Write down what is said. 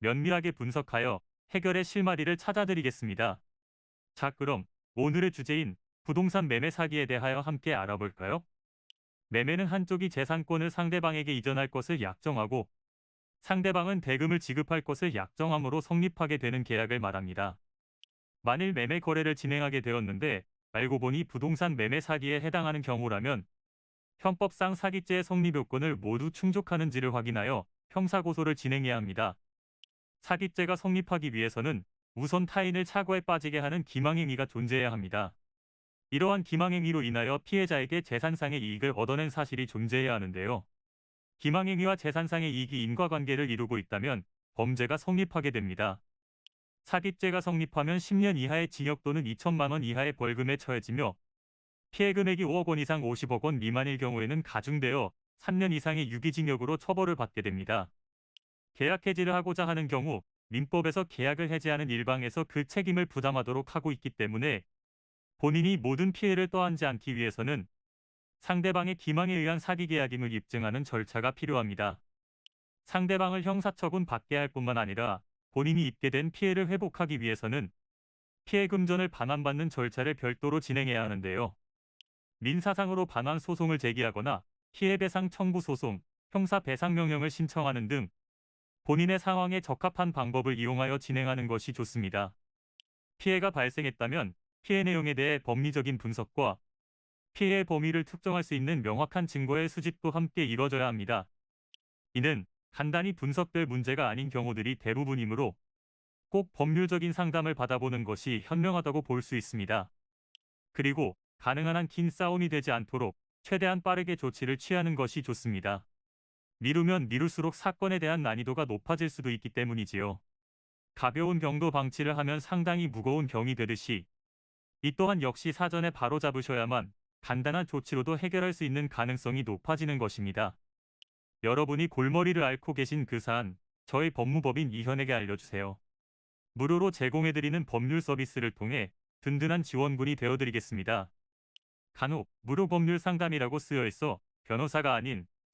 면밀하게 분석하여 해결의 실마리를 찾아드리겠습니다. 자, 그럼 오늘의 주제인 부동산 매매 사기에 대하여 함께 알아볼까요? 매매는 한쪽이 재산권을 상대방에게 이전할 것을 약정하고 상대방은 대금을 지급할 것을 약정함으로 성립하게 되는 계약을 말합니다. 만일 매매 거래를 진행하게 되었는데 알고 보니 부동산 매매 사기에 해당하는 경우라면 형법상 사기죄의 성립 요건을 모두 충족하는지를 확인하여 형사고소를 진행해야 합니다. 사기죄가 성립하기 위해서는 우선 타인을 착오에 빠지게 하는 기망행위가 존재해야 합니다. 이러한 기망행위로 인하여 피해자에게 재산상의 이익을 얻어낸 사실이 존재해야 하는데요. 기망행위와 재산상의 이익이 인과관계를 이루고 있다면 범죄가 성립하게 됩니다. 사기죄가 성립하면 10년 이하의 징역 또는 2천만 원 이하의 벌금에 처해지며 피해 금액이 5억 원 이상 50억 원 미만일 경우에는 가중되어 3년 이상의 유기징역으로 처벌을 받게 됩니다. 계약 해지를 하고자 하는 경우 민법에서 계약을 해지하는 일방에서 그 책임을 부담하도록 하고 있기 때문에 본인이 모든 피해를 떠안지 않기 위해서는 상대방의 기망에 의한 사기 계약임을 입증하는 절차가 필요합니다. 상대방을 형사처분 받게 할 뿐만 아니라 본인이 입게 된 피해를 회복하기 위해서는 피해 금전을 반환받는 절차를 별도로 진행해야 하는데요. 민사상으로 반환 소송을 제기하거나 피해 배상 청구 소송, 형사 배상 명령을 신청하는 등 본인의 상황에 적합한 방법을 이용하여 진행하는 것이 좋습니다. 피해가 발생했다면 피해 내용에 대해 법리적인 분석과 피해의 범위를 특정할 수 있는 명확한 증거의 수집도 함께 이뤄져야 합니다. 이는 간단히 분석될 문제가 아닌 경우들이 대부분이므로 꼭 법률적인 상담을 받아보는 것이 현명하다고 볼 수 있습니다. 그리고 가능한 한 긴 싸움이 되지 않도록 최대한 빠르게 조치를 취하는 것이 좋습니다. 미루면 미룰수록 사건에 대한 난이도가 높아질 수도 있기 때문이지요. 가벼운 경도 방치를 하면 상당히 무거운 병이 되듯이 이 또한 역시 사전에 바로 잡으셔야만 간단한 조치로도 해결할 수 있는 가능성이 높아지는 것입니다. 여러분이 골머리를 앓고 계신 그 사안, 저희 법무법인 이현에게 알려주세요. 무료로 제공해드리는 법률 서비스를 통해 든든한 지원군이 되어드리겠습니다. 간혹 무료 법률 상담이라고 쓰여 있어 변호사가 아닌